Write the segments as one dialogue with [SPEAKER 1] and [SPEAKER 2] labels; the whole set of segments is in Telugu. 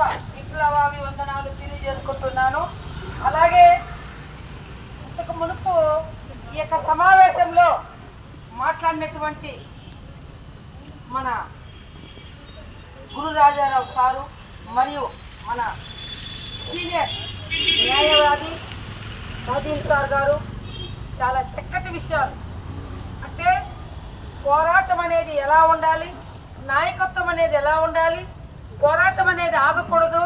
[SPEAKER 1] యొక్క విప్లవాభివందనాలు తెలియజేసుకుంటున్నాను. అలాగే ఇంతకు మునుపు ఈ యొక్క సమావేశంలో మాట్లాడినటువంటి మన గురు రాజారావు సారు మరియు మన సీనియర్ న్యాయవాది మహదీన్ సార్ గారు చాలా చక్కటి విషయాలు. అంటే పోరాటం అనేది ఎలా ఉండాలి? నాయకత్వం అనేది ఎలా ఉండాలి? పోరాటం అనేది ఆగకూడదు.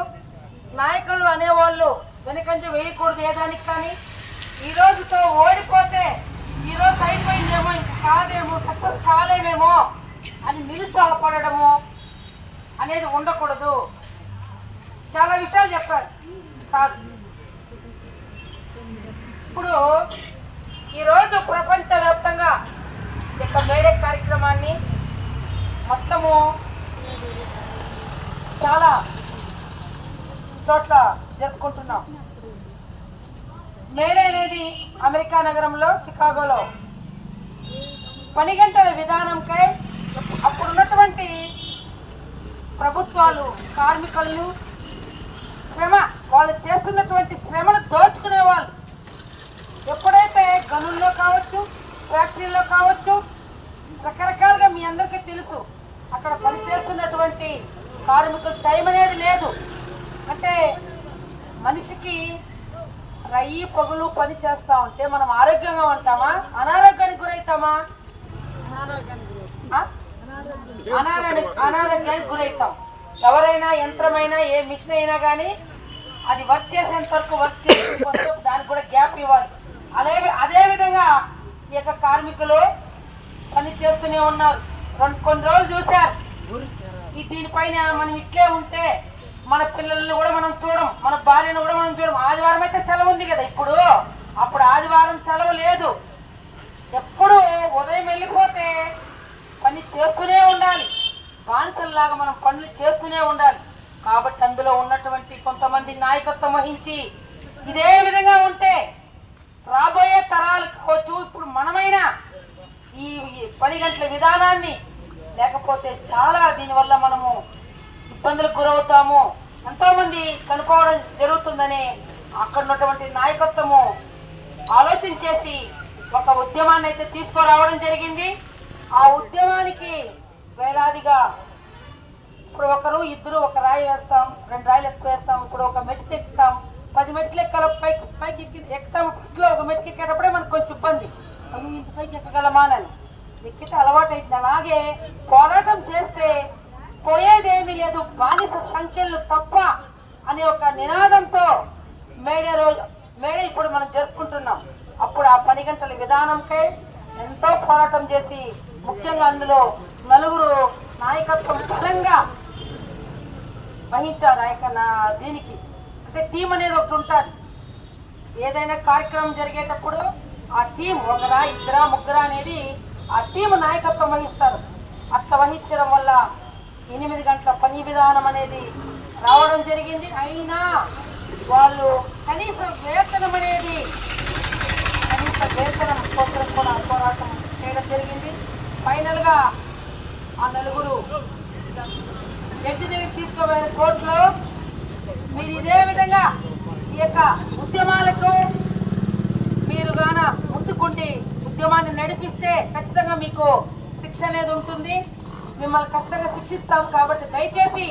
[SPEAKER 1] నాయకులు అనేవాళ్ళు వెనకంజ వేయకూడదు ఏ దానికి కానీ. ఈ రోజుతో ఓడిపోతే ఈ రోజు అయిపోయిందేమో ఇంకా కాదేమో సక్సెస్ కాలేమేమో అని నిరుత్సాహపడము అనేది ఉండకూడదు. చాలా విషయాలు చెప్పారు. సార్ ఇప్పుడు ఈరోజు ప్రపంచవ్యాప్తంగా ఈ యొక్క మేడే కార్యక్రమాన్ని మొత్తము చాలా చోట్ల జరుపుకుంటున్నాం. మేడే అనేది అమెరికా నగరంలో చికాగోలో పని గంటల విధానంకై అప్పుడు ఉన్నటువంటి ప్రభుత్వాలు కార్మికులను శ్రమ వాళ్ళు చేస్తున్నటువంటి శ్రమను దోచుకునే వాళ్ళు ఎప్పుడైతే గనుల్లో కావచ్చు ఫ్యాక్టరీలో కావచ్చు రకరకాలుగా మీ అందరికీ తెలుసు అక్కడ పనిచేస్తున్నటువంటి కార్మికుల టైం అనేది లేదు. అంటే మనిషికి రయ్యి పొగలు పని చేస్తా ఉంటే మనం ఆరోగ్యంగా ఉంటామా? అనారోగ్యానికి గురవుతామా? అనారోగ్యానికి గురవుతాం. ఎవరైనా యంత్రమైనా ఏ మిషన్ అయినా కానీ అది వర్క్ చేసేంత వరకు వర్క్ చేసే దానికి కూడా గ్యాప్ ఇవ్వాలి. అదే అదేవిధంగా ఈ యొక్క కార్మికులు పని చేస్తూనే ఉన్నారు. రెండు కొన్ని రోజులు చూశారు. ఈ దీనిపైన మనం ఇట్లే ఉంటే మన పిల్లల్ని కూడా మనం చూడం మన భార్యను కూడా మనం చూడం. ఆదివారం అయితే సెలవు ఉంది కదా ఇప్పుడు? అప్పుడు ఆదివారం సెలవు లేదు. ఎప్పుడు ఉదయం వెళ్ళిపోతే పని చేస్తూనే ఉండాలి. బానిసల్లాగా మనం పనులు చేస్తూనే ఉండాలి. కాబట్టి అందులో ఉన్నటువంటి కొంతమంది నాయకత్వం వహించి ఇదే విధంగా ఉంటే రాబోయే తరాలు కావచ్చు ఇప్పుడు మనమైనా ఈ ఈ పని గంటల విధానాన్ని లేకపోతే చాలా దీనివల్ల మనము ఇబ్బందులకు గురవుతాము. ఎంతోమంది చనిపోవడం జరుగుతుందని అక్కడ ఉన్నటువంటి నాయకత్వము ఆలోచన చేసి ఒక ఉద్యమాన్ని అయితే తీసుకురావడం జరిగింది. ఆ ఉద్యమానికి వేలాదిగా ఇప్పుడు ఒకరు ఇద్దరు ఒక రాయి వేస్తాం రెండు రాయిలు ఎక్కువ వేస్తాం ఇప్పుడు ఒక మెట్టుకు ఎక్కుతాం పది మెట్లు ఎక్కాల పైకి పైకి ఎక్కి ఎక్కుతాం. ఫస్ట్లో ఒక మెట్టుకు ఎక్కేటప్పుడే మనకు కొంచెం ఇబ్బంది. ఇంత పైకి ఎక్కగలమానని అని అలవాటైంది. అలాగే పోరాటం చేస్తే పోయేదేమీ లేదు బానిస సంఖ్యలు తప్ప అనే ఒక నినాదంతో మేడే రోజు మేడే ఇప్పుడు మనం జరుపుకుంటున్నాం. అప్పుడు ఆ పని గంటల విధానంకే ఎంతో పోరాటం చేసి ముఖ్యంగా అందులో నలుగురు నాయకత్వం బలంగా వహించారు ఆ యొక్క నా దీనికి. అంటే టీం అనేది ఒకటి ఉంటుంది. ఏదైనా కార్యక్రమం జరిగేటప్పుడు ఆ టీం ఒకరా ఇద్దరా ముగ్గురా అనేది ఆ టీం నాయకత్వం వహిస్తారు. అట్లా వహించడం వల్ల ఎనిమిది గంటల పని విధానం అనేది రావడం జరిగింది. అయినా వాళ్ళు కనీస వేతనం అనేది కనీస వేతనం కోసం కూడా పోరాటం చేయడం జరిగింది. ఫైనల్గా ఆ నలుగురు జడ్జి దగ్గర తీసుకోబోయే కోర్టులో. మీరు ఇదే విధంగా ఈ యొక్క ఉద్యమాలకు మీరు గాన ముట్టుకుంటే ఉద్యమాన్ని నడిపిస్తే ఖచ్చితంగా మీకు శిక్ష అనేది ఉంటుంది. మిమ్మల్ని ఖచ్చితంగా శిక్షిస్తాం కాబట్టి దయచేసి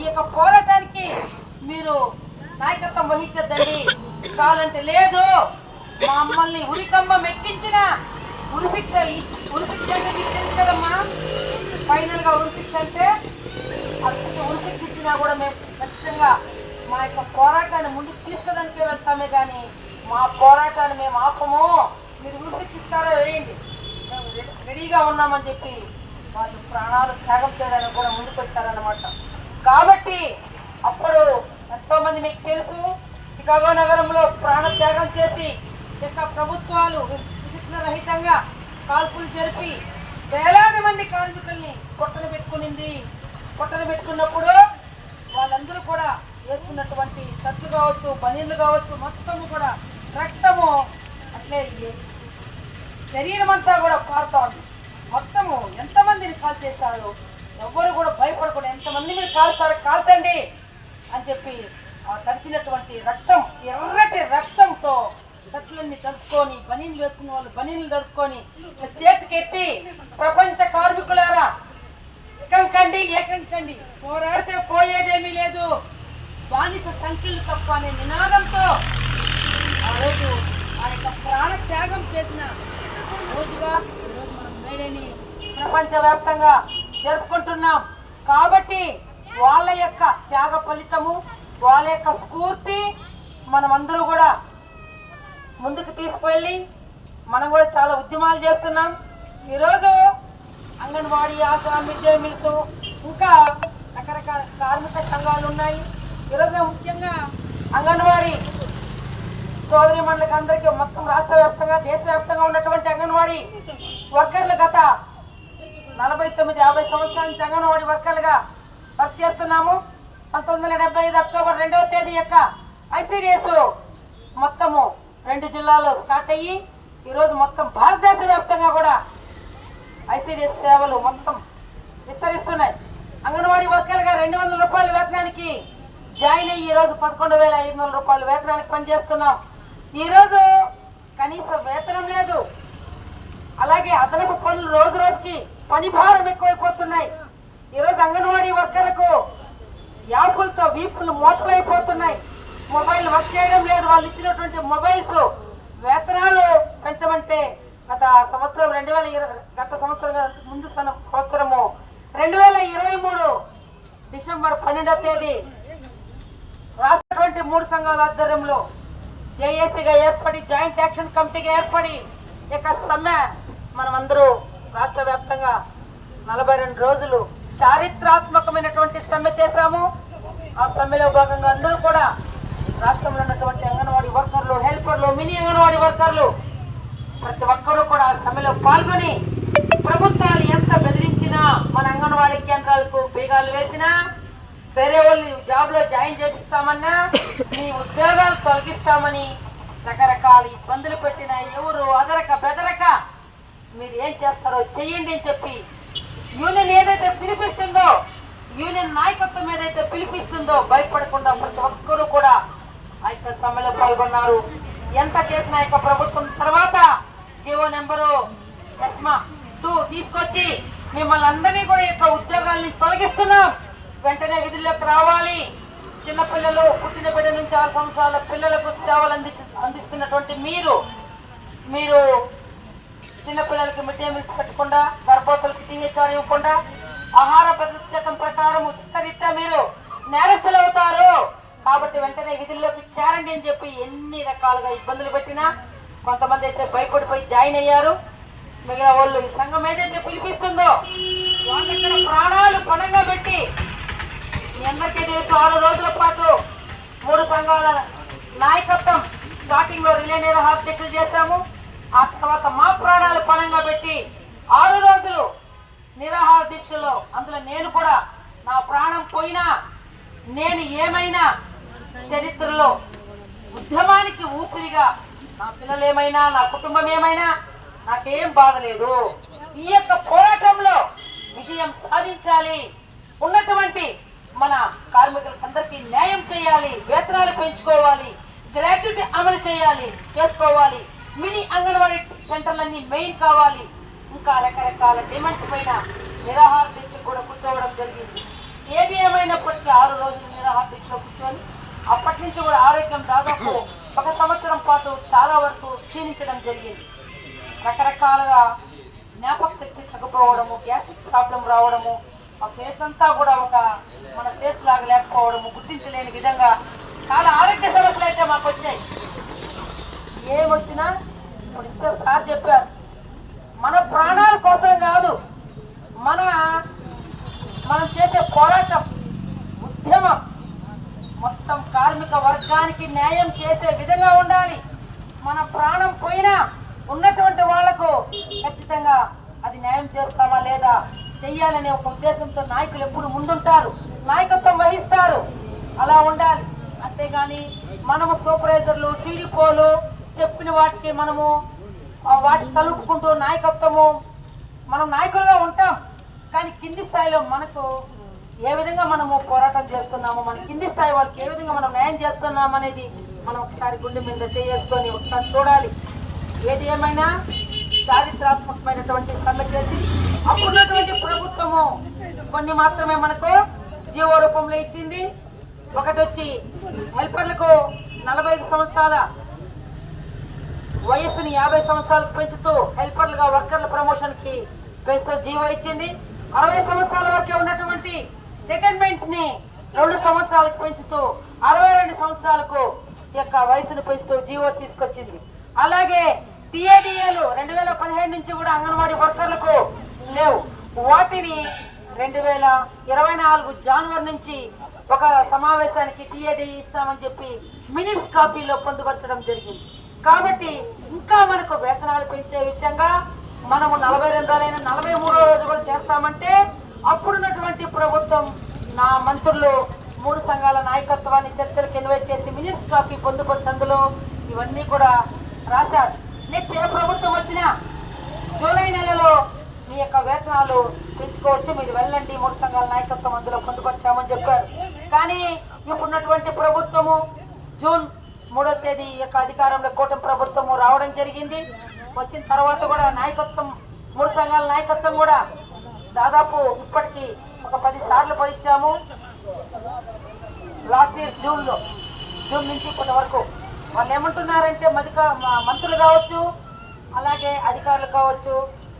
[SPEAKER 1] ఈ యొక్క పోరాటానికి మీరు నాయకత్వం వహించద్దండి. కావాలంటే లేదు. మా మమ్మల్ని ఉరికమ్మ మెక్కించిన ఉరిశిక్ష ఉరిశిక్ష అంటే మీకు తెలుసు కదమ్మా? ఫైనల్గా ఉరిశిక్ష ఉరి అంటే అక్కడ ఇచ్చినా కూడా మేము ఖచ్చితంగా మా యొక్క పోరాటాన్ని ముందుకు తీసుకెళ్ళడానికే వెళ్తామే కానీ మా పోరాటాన్ని మేము ఆపము. మీరు ఉరి వేయండి మేము రెడీగా ఉన్నామని చెప్పి వాళ్ళు ప్రాణాలు త్యాగం చేయడానికి కూడా ముందుకు వచ్చారన్నమాట కాబట్టి అప్పుడు ఎంతో మంది మీకు తెలుసు చికాగో నగరంలో ప్రాణ త్యాగం చేసి ఈ యొక్క ప్రభుత్వాలు విశిక్షణ రహితంగా కాల్పులు జరిపి వేలాది మంది కార్మికుల్ని కొట్టలు పెట్టుకునింది. కొట్టలు పెట్టుకున్నప్పుడు వాళ్ళందరూ కూడా వేసుకున్నటువంటి షర్ట్లు కావచ్చు బనీన్లు కావచ్చు మొత్తము కూడా రక్తము అట్లే శరీరం అంతా కూడా పారుతా ఉంది. మొత్తము ఎంతమందిని కాల్ చేశారు ఎవ్వరు కూడా భయపడకుండా ఎంతమంది మీరు కాల్తారు కాల్చండి అని చెప్పి ఆ తడిచినటువంటి రక్తం ఎర్రటి రక్తంతో షర్ట్లన్నీ తడుపుకొని బనీలు వేసుకున్న వాళ్ళు బనీలు తడుపుకొని ఇట్లా చేతికెత్తి ప్రపంచ కార్మికులారా ఏకంకండి ఏకంకండి పోరాడితే పోయేదేమీ లేదు. బానిస సంఖ్యలు తప్ప అనే నినాదంతో ఆ రోజు ఆ యొక్క ప్రాణ త్యాగం చేసిన రోజుగా ఈరోజు మనం మేడేని ప్రపంచవ్యాప్తంగా జరుపుకుంటున్నాం. కాబట్టి వాళ్ళ యొక్క త్యాగ ఫలితము వాళ్ళ యొక్క స్ఫూర్తి మనమందరూ కూడా ముందుకు తీసుకువెళ్ళి మనం కూడా చాలా ఉద్యమాలు చేస్తున్నాం. ఈరోజు Anganwadi Asha mid day meals ఇంకా రకరకాల కార్మిక సంఘాలు ఉన్నాయి. ఈరోజు ముఖ్యంగా అంగన్వాడీ సోదరి మండలికి అందరికీ మొత్తం రాష్ట్ర వ్యాప్తంగా దేశవ్యాప్తంగా ఉన్నటువంటి అంగన్వాడీ వర్కర్లు గత నలభై తొమ్మిది యాభై సంవత్సరాల నుంచి అంగన్వాడీ వర్కర్లుగా వర్క్ చేస్తున్నాము. పంతొమ్మిది వందల డెబ్బై ఐదు అక్టోబర్ రెండవ తేదీ యొక్క ఐసీడిఎస్ మొత్తము రెండు జిల్లాలో స్టార్ట్ అయ్యి ఈరోజు మొత్తం భారతదేశ వ్యాప్తంగా కూడా ఐసీడిఎస్ సేవలు మొత్తం విస్తరిస్తున్నాయి. అంగన్వాడీ వర్కర్లుగా రెండు వందల రూపాయల వేతనానికి జాయిన్ అయ్యి ఈరోజు పదకొండు వేల ఐదు వందల రూపాయల వేతనానికి పనిచేస్తున్నాం. ఈరోజు కనీస వేతనం లేదు. అలాగే అదనపు పనులు రోజు రోజుకి పని భారం ఎక్కువైపోతున్నాయి. ఈరోజు అంగన్వాడీ వర్కర్లకు యాపులతో వీపులు మోటలైపోతున్నాయి మొబైల్ వర్క్ చేయడం లేదు వాళ్ళు ఇచ్చినటువంటి మొబైల్స్ వేతనాలు పెంచమంటే గత సంవత్సరం రెండు వేల ఇరవై గత సంవత్సరం ముందు సంవత్సరము రెండు వేల ఇరవై మూడు డిసెంబర్ పన్నెండవ తేదీ రాష్ట్రటువంటి మూడు సంఘాల ఆధ్వర్యంలో జేఏసీగా ఏర్పడి జాయింట్ యాక్షన్ కమిటీగా ఏర్పడి ఇక సమ్మె మనమందరూ రాష్ట్ర వ్యాప్తంగా నలభై రెండు రోజులు చారిత్రాత్మకమైనటువంటి సమ్మె చేశాము. ఆ సమ్మెలో భాగంగా అందరూ కూడా రాష్ట్రంలో ఉన్నటువంటి అంగన్వాడీ వర్కర్లు హెల్పర్లు మినీ అంగన్వాడీ వర్కర్లు ప్రతి ఒక్కరూ కూడా ఆ సమ్మెలో పాల్గొని ప్రభుత్వాలు ఎంత బెదిరించినా మన అంగన్వాడీ కేంద్రాలకు బీగాలు వేసినా వేరే వాళ్ళు జాబ్లో జాయిన్ చేపిస్తామన్నా మీ ఉద్యోగాలు తొలగిస్తామని రకరకాల ఇబ్బందులు పెట్టిన ఎవరు అదరక బెదరక మీరు ఏం చేస్తారో చెయ్యండి అని చెప్పి యూనియన్ ఏదైతే పిలిపిస్తుందో యూనియన్ నాయకత్వం ఏదైతే పిలిపిస్తుందో భయపడకుండా ప్రతి ఒక్కరూ కూడా ఆ యొక్క సమ్మెలో పాల్గొన్నారు. ఎంత చేసిన యొక్క ప్రభుత్వం తర్వాత జీవో నెంబరు ఎస్మా టూ తీసుకొచ్చి మిమ్మల్ని అందరినీ కూడా యొక్క ఉద్యోగాల్ని తొలగిస్తున్నాం. వెంటనే విధుల్లోకి రావాలి. చిన్నపిల్లలు పుట్టిన బిడ్డ నుంచి ఆరు సంవత్సరాల పిల్లలకు సేవలు అంది అందిస్తున్నటువంటి మీరు మీరు చిన్నపిల్లలకి మిడ్ డే మీల్స్ పెట్టకుండా గర్భవతులకు టీహెచ్ఆర్ ఇవ్వకుండా ఆహార భద్రత చట్టం ప్రకారం ఉచితరీత్యా మీరు నేరస్తులు అవుతారు కాబట్టి వెంటనే విధుల్లోకి చేరండి అని చెప్పి ఎన్ని రకాలుగా ఇబ్బందులు పెట్టినా కొంతమంది అయితే భయపడిపోయి జాయిన్ అయ్యారు. మిగిలిన వాళ్ళు ఈ సంఘం ఏదైతే పిలిపిస్తుందో వాళ్ళక్కడ ప్రాణాలు పణంగా పెట్టి మీ అందరికీ తెలుసు ఆరు రోజుల పాటు మూడు సంఘాల నాయకత్వం స్టార్టింగ్లో రిలే నిరాహార దీక్షలు చేశాము. ఆ తర్వాత మా ప్రాణాలు పణంగా పెట్టి ఆరు రోజులు నిరాహార దీక్షలో అందులో నేను కూడా నా ప్రాణం పోయినా నేను ఏమైనా చరిత్రలో ఉద్యమానికి ఊపిరిగా నా పిల్లలు ఏమైనా నా కుటుంబం ఏమైనా నాకేం బాధ లేదు. ఈ యొక్క పోరాటంలో విజయం సాధించాలి. ఉన్నటువంటి మన కార్మికులందరికీ న్యాయం చేయాలి వేతనాలు పెంచుకోవాలి గ్రాట్యుటీ అమలు చేయాలి చేసుకోవాలి. మినీ అంగన్వాడీ సెంటర్లన్నీ మెయిన్ కావాలి. ఇంకా రకరకాల డిమాండ్స్ పైన నిరాహార దీక్ష కూడా కూర్చోవడం జరిగింది. ఏది ఏమైనప్పటికీ ఆరు రోజులు నిరాహార దీక్షలో కూర్చొని అప్పటి నుంచి కూడా ఆరోగ్యం దాదాపు ఒక సంవత్సరం పాటు చాలా వరకు క్షీణించడం జరిగింది. రకరకాలుగా జ్ఞాపక శక్తి తగ్గిపోవడము గ్యాస్ట్రిక్ ప్రాబ్లం రావడము ఆ ఫేస్ అంతా కూడా ఒక మన ఫేస్ లాగా లేకపోవడం గుర్తించలేని విధంగా చాలా ఆరోగ్య సమస్యలు అయితే మాకు వచ్చాయి. ఏమొచ్చినా ఇప్పుడు సార్ చెప్పారు మన ప్రాణాల కోసం కాదు మన మనం చేసే పోరాటం ఉద్యమం మొత్తం కార్మిక వర్గానికి న్యాయం చేసే విధంగా ఉండాలి. మన ప్రాణం పోయినా ఉన్నటువంటి వాళ్ళకు ఖచ్చితంగా అది న్యాయం చేస్తామా లేదా చెయ్యాలనే ఒక ఉద్దేశంతో నాయకులు ఎప్పుడు ముందుంటారు? నాయకత్వం వహిస్తారు. అలా ఉండాలి. అంతేగాని మనము సూపర్వైజర్లు సీడీపోలు చెప్పిన వాటికి మనము వాటికి తలుపుకుంటూ నాయకత్వము మనం నాయకులుగా ఉంటాం. కానీ కింది స్థాయిలో మనకు ఏ విధంగా మనము పోరాటం చేస్తున్నాము మన కింది స్థాయి వాళ్ళకి ఏ విధంగా మనం న్యాయం చేస్తున్నాం అనేది మనం ఒకసారి గుండె మీద చేసుకొని ఒకసారి చూడాలి. ఏది ఏమైనా చారిత్రాత్మకమైన సమ్మె చేసి అప్పుడున్నటువంటి ప్రభుత్వము కొన్ని మాత్రమే మనకు జీవో రూపంలో ఇచ్చింది. ఒకటి వచ్చి హెల్పర్లకు నలభై ఐదు సంవత్సరాల వయస్సుని యాభై సంవత్సరాలకు పెంచుతూ హెల్పర్లుగా వర్కర్ల ప్రమోషన్కి పెంచుతూ జీవో ఇచ్చింది. అరవై సంవత్సరాల వరకే ఉన్నటువంటి రిటైర్మెంట్ని రెండు సంవత్సరాలకు పెంచుతూ అరవై రెండు సంవత్సరాలకు యొక్క వయసును పెంచుతూ జీవో తీసుకొచ్చింది. అలాగే టీఏడిఏలు రెండు వేల పదిహేడు నుంచి కూడా అంగన్వాడీ వర్కర్లకు లేవు. వాటిని రెండు వేల ఇరవై నాలుగు జనవరి నుంచి ఒక సమావేశానికి టీఏడీ ఇస్తామని చెప్పి మినిట్స్ కాపీలో పొందుపరచడం జరిగింది. కాబట్టి ఇంకా మనకు వేతనాలు పెంచే విషయంగా మనము నలభై రెండు రోజులైన నలభై మూడో రోజు కూడా చేస్తామంటే అప్పుడున్నటువంటి ప్రభుత్వం నా మంత్రులు మూడు సంఘాల నాయకత్వాన్ని చర్చలకు ఇన్వైట్ చేసి మినిట్స్ కాపీ పొందుపరిచి అందులో ఇవన్నీ కూడా రాశారు. నెక్స్ట్ ఏ ప్రభుత్వం వచ్చినా జూలై నెలలో మీ యొక్క వేతనాలు పెంచుకోవచ్చు మీరు వెళ్ళండి. మూడు సంఘాల నాయకత్వం అందులో పొందుపరిచామని చెప్పారు. కానీ ఇప్పుడున్నటువంటి ప్రభుత్వము జూన్ మూడో తేదీ యొక్క అధికారంలో కూటమి ప్రభుత్వము రావడం జరిగింది. వచ్చిన తర్వాత కూడా నాయకత్వం మూడు సంఘాల నాయకత్వం కూడా దాదాపు ఇప్పటికి ఒక పది సార్లు పోయి ఇచ్చాము లాస్ట్ ఇయర్ జూన్లో జూన్ నుంచి ఇప్పటి వరకు. వాళ్ళు ఏమంటున్నారంటే మధిక మ- మంత్రులు కావచ్చు అలాగే అధికారులు కావచ్చు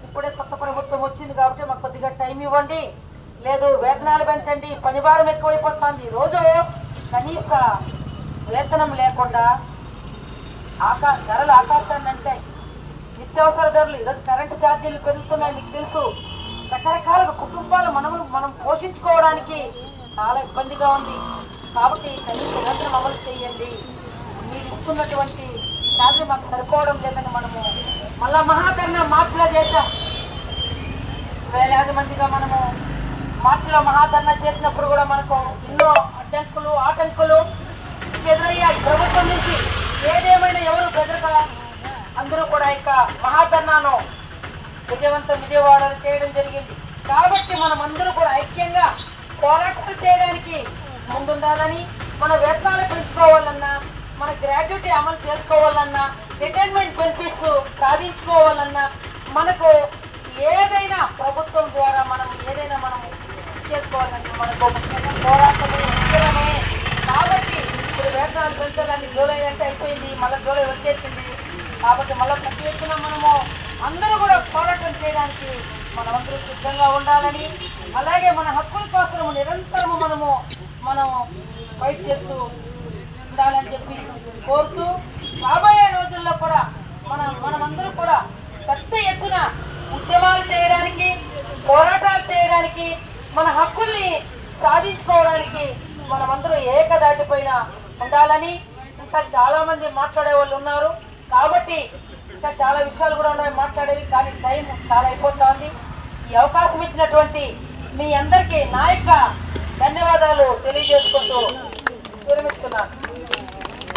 [SPEAKER 1] ఇప్పుడే కొత్త ప్రభుత్వం వచ్చింది కాబట్టి మాకు కొద్దిగా టైం ఇవ్వండి. లేదు వేతనాలు పెంచండి. పనిభారం ఎక్కువైపోతుంది. రోజు కనీస వేతనం లేకుండా ఆకా ధరలు ఆకాశాన్ని అంటాయి నిత్యావసర ధరలు ఈరోజు కరెంటు ఛార్జీలు పెరుగుతున్నాయి మీకు తెలుసు. రకరకాల కుటుంబాలు మనము మనం పోషించుకోవడానికి చాలా ఇబ్బందిగా ఉంది. కాబట్టి కనీస వేతనం అమలు చేయండి. మీరు ఇస్తున్నటువంటి శాలరీ మాకు సరిపోవడం లేదని మనము మళ్ళా మహాధరణ మార్చిలో చేశాం. వేలాది మందిగా మనము మార్చిలో మహాధరణ చేసినప్పుడు కూడా మనకు ఎన్నో అడ్డంకులు ఆటంకులు ఎదురయ్యాయి. ప్రభుత్వం నుంచి ఏదేమైనా ఎవరు బెదరక అందరూ కూడా ఇక మహాధర్నాను విజయవంతం విజయవాడలో చేయడం జరిగింది. కాబట్టి మనం అందరూ కూడా ఐక్యంగా పోరాటం చేయడానికి ముందుండాలని మన వేతనాలు పెంచుకోవాలన్నా మన గ్రాడ్యుటీ అమలు చేసుకోవాలన్నా రిటైర్మెంట్ బెనిఫిట్స్ సాధించుకోవాలన్నా మనకు ఏదైనా ప్రభుత్వం ద్వారా మనం ఏదైనా మనం చేసుకోవాలంటే మనకు ముఖ్యంగా పోరాటం ముఖ్యమే. కాబట్టి ఇప్పుడు వేతనాలు పెంచాలని జూలై అంటే అయిపోయింది మళ్ళీ జూలై వచ్చేసింది. కాబట్టి మళ్ళీ ప్రతి ఎత్తున మనము అందరూ కూడా పోరాటం చేయడానికి మనమందరూ సిద్ధంగా ఉండాలని అలాగే మన హక్కుల కోసం నిరంతరము మనము మనం ఫైట్ చేస్తూ ఉండాలని చెప్పి కోరుతూ రాబోయే రోజుల్లో కూడా మన మనమందరూ కూడా పెద్ద ఎత్తున ఉద్యమాలు చేయడానికి పోరాటాలు చేయడానికి మన హక్కుల్ని సాధించుకోవడానికి మనమందరూ ఏకదాటిపైన ఉండాలని ఇంకా చాలామంది మాట్లాడే వాళ్ళు ఉన్నారు. కాబట్టి ఇంకా చాలా విషయాలు కూడా ఉన్నాయి మాట్లాడేవి కానీ టైం చాలా అయిపోతుంది. ఈ అవకాశం ఇచ్చినటువంటి మీ అందరికీ నా యొక్క ధన్యవాదాలు తెలియజేసుకుంటూ విరమిస్తున్నాను.